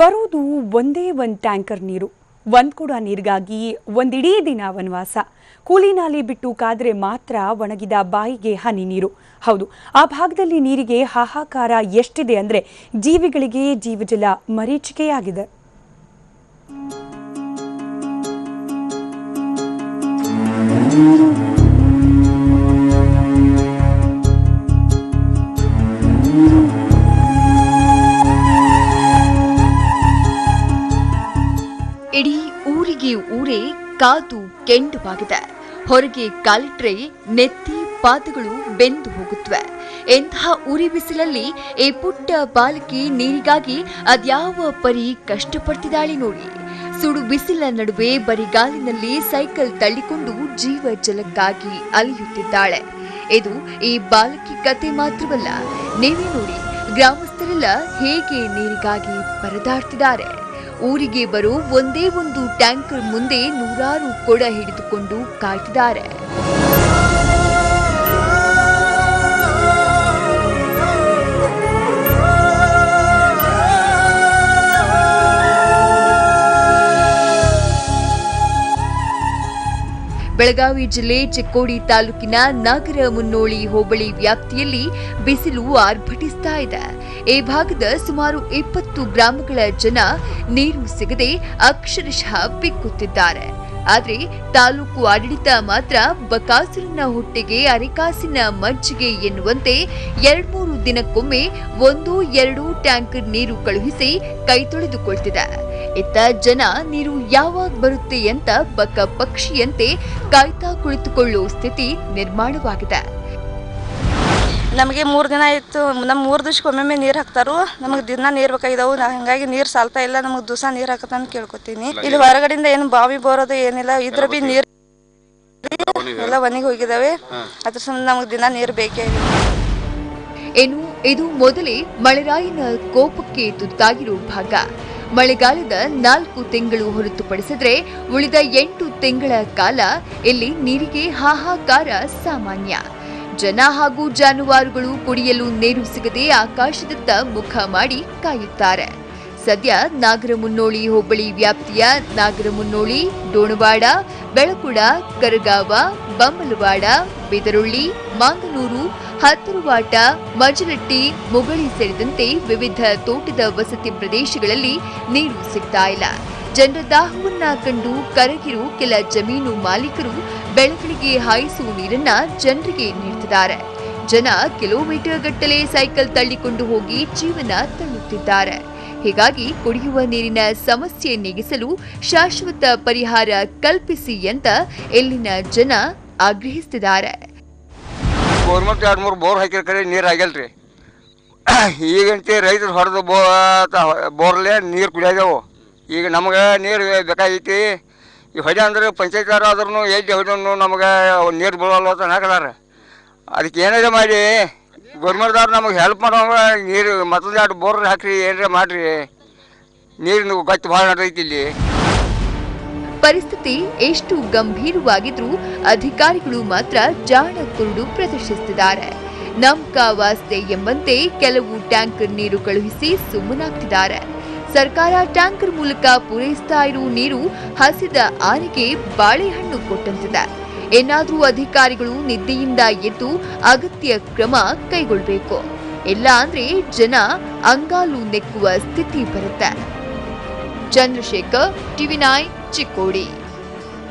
ಬರೋದು ಒಂದೇ ಒಂದು ಟ್ಯಾಂಕರ್ ನೀರು. ಒಂದು ಕೂಡ ನೀರಿಗಾಗಿ ಒಂದಿಡೀ ದಿನ ವನವಾಸ. ಕೂಲಿ ನಾಲಿ ಬಿಟ್ಟು ಕಾದ್ರೆ ಮಾತ್ರ ಒಣಗಿದ ಬಾಯಿಗೆ ಹನಿ ನೀರು. ಹೌದು, ಆ ಭಾಗದಲ್ಲಿ ನೀರಿಗೆ ಹಾಹಾಕಾರ ಎಷ್ಟಿದೆ ಅಂದರೆ ಜೀವಿಗಳಿಗೆ ಜೀವಜಲ ಮರೀಚಿಕೆಯಾಗಿದೆ. ಇಡೀ ಊರಿಗೆ ಊರೇ ಕಾದು ಕೆಂಡವಾಗಿದೆ ಹೊರಗೆ ಕಾಲಿಟ್ರೆ ನೆತ್ತಿ ಪಾದಗಳು ಬೆಂದು ಹೋಗುತ್ತವೆ ಎಂತಹ ಉರಿ ಬಿಸಿಲಲ್ಲಿ ಈ ಪುಟ್ಟ ಬಾಲಕಿ ನೀರಿಗಾಗಿ ಅದ್ಯಾವ ಪರಿ ಕಷ್ಟಪಡ್ತಿದ್ದಾಳೆ ನೋಡಿ. ಸುಡು ಬಿಸಿಲ ನಡುವೆ ಬರಿಗಾಲಿನಲ್ಲಿ ಸೈಕಲ್ ತಳ್ಳಿಕೊಂಡು ಜೀವ ಜಲಕ್ಕಾಗಿ ಅಲಿಯುತ್ತಿದ್ದಾಳೆ. ಇದು ಈ ಬಾಲಕಿ ಕತೆ ಮಾತ್ರವಲ್ಲ. ನೀವೇ ನೋಡಿ, ಗ್ರಾಮಸ್ಥರೆಲ್ಲ ಹೇಗೆ ನೀರಿಗಾಗಿ ಪರದಾಡ್ತಿದ್ದಾರೆ. ಊರಿಗೆ ಬರೋ ಒಂದೇ ಒಂದು ಟ್ಯಾಂಕರ್ ಮುಂದೆ ನೂರಾರು ಕೊಡ ಹಿಡಿದುಕೊಂಡು ಕಾಯ್ತಿದ್ದಾರೆ. ಬೆಳಗಾವಿ ಜಿಲ್ಲೆ ಚಿಕ್ಕೋಡಿ ತಾಲೂಕಿನ ನಾಗರ ಮುನ್ನೋಳಿ ಹೋಬಳಿ ವ್ಯಾಪ್ತಿಯಲ್ಲಿ ಬಿಸಿಲು ಆರ್ಭಟಿಸ್ತಾ ಇದೆ. ಈ ಭಾಗದ ಸುಮಾರು ಇಪ್ಪತ್ತು ಗ್ರಾಮಗಳ ಜನ ನೀರು ಸಿಗದೆ ಅಕ್ಷರಶಃ ಬಿಕ್ಕುತ್ತಿದ್ದಾರೆ. ಆದ್ರೆ ತಾಲೂಕು ಆಡಳಿತ ಮಾತ್ರ ಬಕಾಸುರನ ಹೊಟ್ಟೆಗೆ ಅರೆಕಾಸಿನ ಮಜ್ಜಿಗೆ ಎನ್ನುವಂತೆ ಎರಡ್ಮೂರು ದಿನಕ್ಕೊಮ್ಮೆ ಒಂದು, ಎರಡು ಟ್ಯಾಂಕರ್ ನೀರು ಕಳುಹಿಸಿ ಕೈ ತೊಳೆದುಕೊಳ್ತಿದೆ. ಇತ್ತ ಜನ ನೀರು ಯಾವಾಗ ಬರುತ್ತೆ ಅಂತ ಬಕ್ಕ ಪಕ್ಷಿಯಂತೆ ಕಾಯ್ತಾ ಕುಳಿತುಕೊಳ್ಳೋ ಸ್ಥಿತಿ ನಿರ್ಮಾಣವಾಗಿದೆ. ನಮಗೆ ಮೂರು ದಿನ ಇತ್ತು ನಮ್ಮ ಮೂರು ದಿವ್ಸಕ್ಕೆ ಒಮ್ಮೊಮ್ಮೆ ನೀರು ಹಾಕ್ತಾರು. ನಮಗೆ ದಿನ ನೀರು ಬೇಕಾಗಿದ್ದಾವೆ ಹಂಗಾಗಿ ನೀರು ಸಾಲ್ತಾ ಇಲ್ಲ. ನಮಗೆ ದಿವಸ ನೀರು ಹಾಕತ್ತಂತ ಕೇಳ್ಕೊತೀನಿ. ಇಲ್ಲಿ ಹೊರಗಡೆಯಿಂದ ಏನು ಬಾವಿ ಬರೋದು ಏನಿಲ್ಲ. ಇದ್ರ ಬಿ ನೀರು ಎಲ್ಲ ಒಣಗಿ ಹೋಗಿದಾವೆ. ಅದ್ರ ಸಂಬಂಧ ನಮಗೆ ದಿನ ನೀರು ಬೇಕೇ ಇಲ್ಲ. ಇನ್ನು ಇದು ಮೊದಲೇ ಮಳೆರಾಯಿನ ಕೋಪಕ್ಕೆ ತುತ್ತಾಗಿರೋ ಭಾಗ. ಮಳೆಗಾಲದ ನಾಲ್ಕು ತಿಂಗಳು ಹೊರತುಪಡಿಸಿದರೆ ಉಳಿದ ಎಂಟು ತಿಂಗಳ ಕಾಲ ಇಲ್ಲಿ ನೀರಿಗೆ ಹಾಹಾಕಾರ ಸಾಮಾನ್ಯ. ಜನ ಹಾಗೂ ಜಾನುವಾರುಗಳು ಕುಡಿಯಲು ನೀರು ಸಿಗದೆ ಆಕಾಶದತ್ತ ಮುಖ ಮಾಡಿ ಕಾಯುತ್ತಾರೆ. ಸದ್ಯ ನಾಗರಮುನ್ನೋಳಿ ಹೋಬಳಿ ವ್ಯಾಪ್ತಿಯ ನಾಗರಮುನ್ನೋಳಿ, ಡೋಣವಾಡ ಬೆಳಕುಡ ಕರಗಾವ ಬಮ್ಮಲವಾಡ ಬೆದರುಳ್ಳಿ, ಮಾಂಗನೂರು ಹತ್ತರುವಾಟ ಮಜಲಟ್ಟಿ ಮುಗಳಿ ಸೇರಿದಂತೆ ವಿವಿಧ ತೋಟದ ವಸತಿ ಪ್ರದೇಶಗಳಲ್ಲಿ ನೀರು ಸಿಗ್ತಾ ಇಲ್ಲ. ಜನರ ದಾಹವನ್ನ ಕಂಡು ಕರಗಿರು ಕೆಲ ಜಮೀನು ಮಾಲೀಕರು ಬೆಳಗಳಿಗೆ ಹಾಯಿಸುವ ನೀರನ್ನ ಜನರಿಗೆ ನೀಡುತ್ತಿದ್ದಾರೆ ಜನ ಕಿಲೋಮೀಟರ್ ಗಟ್ಟಲೆ ಸೈಕಲ್ ತಳ್ಳಿಕೊಂಡು ಹೋಗಿ ಜೀವನ ತಳ್ಳುತ್ತಿದ್ದಾರೆ. ಹೀಗಾಗಿ ಕುಡಿಯುವ ನೀರಿನ ಸಮಸ್ಯೆ ನೀಗಿಸಲು ಶಾಶ್ವತ ಪರಿಹಾರ ಕಲ್ಪಿಸಿ ಅಂತ ಇಲ್ಲಿನ ಜನ ಆಗ್ರಹಿಸುತ್ತಿದ್ದಾರೆ ಗೌರ್ಮೆಂಟ್ ಎರಡು ಮೂರು ಬೋರ್ ಹಾಕಿರ ಕಡೆ ನೀರು ಆಗಿಲ್ರಿ ಈಗಂತೆ ರೈತರು ಹೊಡೆದು ಬೋ ಬೋರ್ಲೆ ನೀರು ಕುಡಿಯೋದವು ಈಗ ನಮಗೆ ನೀರು ಬೇಕಾಗೈತಿ. ಈ ಹೊಡೆ ಅಂದ್ರೆ ಪಂಚಾಯತ್ದಾರ ಆದ್ರೂ ಎಲ್ಲಿ ಹೊಡೆನು ನಮಗೆ ನೀರು ಬೀಳಲ್ಲ ಅಂತ ಹಾಕದಾರ ಅದಕ್ಕೆ ಏನಾರ ಮಾಡಿ ಗೌರ್ಮೆಂಟ್ದವ್ರು ನಮಗೆ ಹೆಲ್ಪ್ ಮಾಡೋ ನೀರು ಮತ್ತೊಂದು ಎರಡು ಬೋರ್ ಹಾಕ್ರಿ ಏನಾರ ಮಾಡಿರಿ. ನೀರಿನ ಗಟ್ಟಿ ಭಾಳ ನಡೈತಿ ಇಲ್ಲಿ. ಪರಿಸ್ಥಿತಿ ಎಷ್ಟು ಗಂಭೀರವಾಗಿದ್ರೂ ಅಧಿಕಾರಿಗಳು ಮಾತ್ರ ಜಾಣ ಕುರುಡು ಪ್ರದರ್ಶಿಸುತ್ತಿದ್ದಾರೆ. ನಮ್ಕಾ ವಾಸ್ತೆ ಎಂಬಂತೆ ಕೆಲವು ಟ್ಯಾಂಕರ್ ನೀರು ಕಳುಹಿಸಿ ಸುಮ್ಮನಾಗ್ತಿದ್ದಾರೆ. ಸರ್ಕಾರ ಟ್ಯಾಂಕರ್ ಮೂಲಕ ಪೂರೈಸ್ತಾ ಇರುವ ನೀರು ಹಸಿದ ಆನೆಗೆ ಬಾಳೆಹಣ್ಣು ಕೊಟ್ಟಂತಿದೆ. ಏನಾದರೂ ಅಧಿಕಾರಿಗಳು ನಿದ್ದೆಯಿಂದ ಎದ್ದು ಅಗತ್ಯ ಕ್ರಮ ಕೈಗೊಳ್ಳಬೇಕು ಇಲ್ಲ ಅಂದ್ರೆ ಜನ ಅಂಗಾಲು ನೆಕ್ಕುವ ಸ್ಥಿತಿ ಬರುತ್ತೆ. Chandrashekhar, TV nine. ಚಿಕ್ಕೋಡಿ